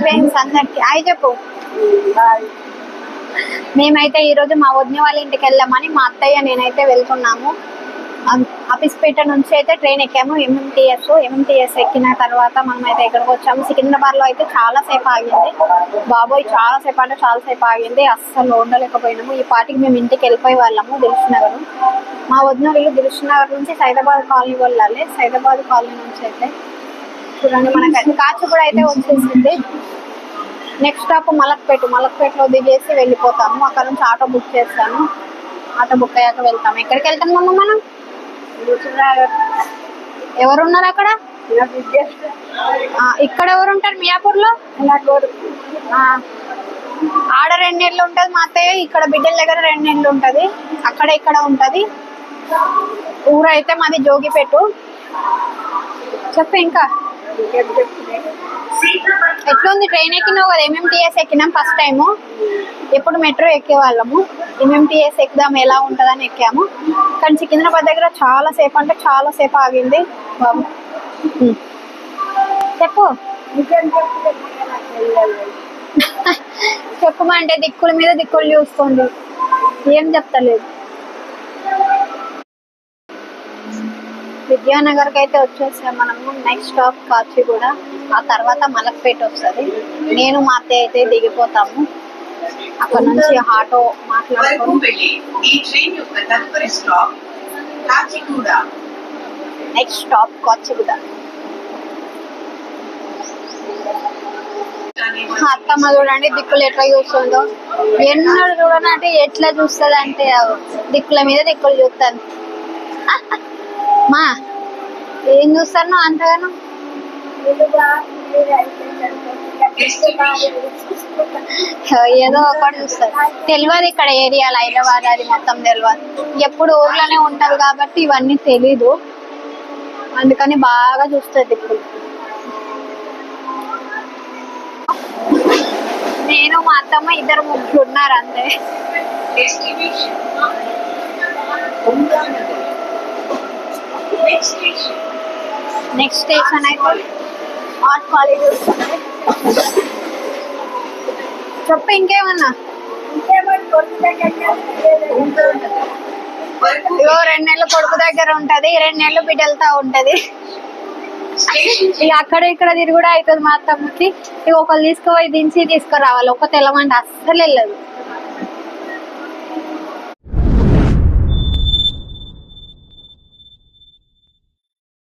Friends అందరికి. Hi చెప్పు. మేమైతే ఈరోజు మా వదిన వాళ్ళ ఇంటికి వెళ్ళామని మా అత్తయ్య నేనైతే వెళ్తున్నాము. అపిస్పేట నుంచి అయితే ట్రైన్ ఎక్కాము. ఎంఎంటీఎస్ ఎంఎంటీఎస్ ఎక్కిన తర్వాత మనం అయితే ఎక్కడికి వచ్చాము. సికింద్రాబాద్లో అయితే చాలా సేపు ఆగింది. బాబోయ్ చాలా సేపు అంటే చాలా సేపు ఆగింది. అస్సలు ఉండలేకపోయినాము. ఈ పాటికి మేము ఇంటికి వెళ్ళిపోయి వాళ్ళము దిల్సునగర్ మా వదిన వీళ్ళు దిల్సునగర్ నుంచి సైదాబాద్ కాలనీ వెళ్ళాలి. సైదాబాద్ కాలనీ నుంచి అయితే చూడండి మనకైతే. కాచిగూడ అయితే వచ్చేసింది. నెక్స్ట్ స్టాప్ మలక్పేట మలక్పేటలో దిగేసి వెళ్ళిపోతాము. అక్కడ నుంచి ఆటో బుక్ చేస్తాను. ఆటో బుక్ అయ్యాక వెళ్తాము. ఎక్కడికి వెళ్తాం మనం? ఎవరు ఉన్నారు అక్కడ ఇక్కడ ఎవరు ఉంటారు మియాపూర్లో ఆడ రెండు నెలలు ఉంటది మా అత్తయ్య. ఇక్కడ బిడ్డల దగ్గర రెండు నెలలు ఉంటది. అక్కడ ఇక్కడ ఉంటది. ఊరైతే మాది జోగిపేట. చెప్పు ఇంకా. ఎట్లుంది ట్రైన్ ఎక్కినావు కదా ఎంఎంటీఎస్ ఎక్కినాం ఫస్ట్ టైము ఎప్పుడు మెట్రో ఎక్కే వాళ్ళము ఎంఎంటీఎస్ ఎక్కుదాం ఎలా ఉంటుందని ఎక్కాము. కానీ సికింద్రాబాద్ దగ్గర చాలా సేపు అంటే చాలా సేపు ఆగింది. చెప్పు. చెప్పమంటే దిక్కుల మీద దిక్కులు చూసుకోండి ఏం చెప్తలేదు. విద్యానగర్కి అయితే వచ్చేసాం మనము. నెక్స్ట్ స్టాప్ కాచిగూడ ఆ తర్వాత మలక్పేట వస్తుంది. నేను మా అత్తయ్య అయితే దిగిపోతాము. అక్కడ నుంచి auto Kacheguda. Next stop Kacheguda. మా అత్తమ్మ చూడండి దిక్కులు ఎట్లా చూస్తుందో. ఎన్నడు చూడనంటే ఎట్లా చూస్తుంది అంటే దిక్కుల మీద దిక్కులు చూస్తాను. మా ఏం చూస్తాను అంతగాను? ఏదో ఒకటి చూస్తారు. తెలియదు ఇక్కడ ఏరియాలో హైదరాబాద్ అది మొత్తం తెలియదు ఎప్పుడు ఊర్లోనే ఉంటారు కాబట్టి ఇవన్నీ తెలీదు. అందుకని బాగా చూస్తుంది ఇప్పుడు. నేను మా అత్తమ్మ ఇద్దరు ముగ్గురు ఉన్నారు అంతే. నెక్స్ట్ స్టేషన్ నెక్స్ట్ స్టేషన్ అయితే ఆర్ట్ కాలేజ్ వస్తుంది. చెప్పు ఇంకేమన్నా? ఇగో రెండు నెలలు కొడుకు దగ్గర ఉంటది రెండు నెలలు బిడ్డలతో ఉంటది. ఇక అక్కడ ఇక్కడ తిరుగుడు అవుతుంది మా తమ్ముకి ఇక ఒకళ్ళు తీసుకుపోయి దించి తీసుకురావాలి ఒక తెల్లమంటే అస్సలు వెళ్ళదు.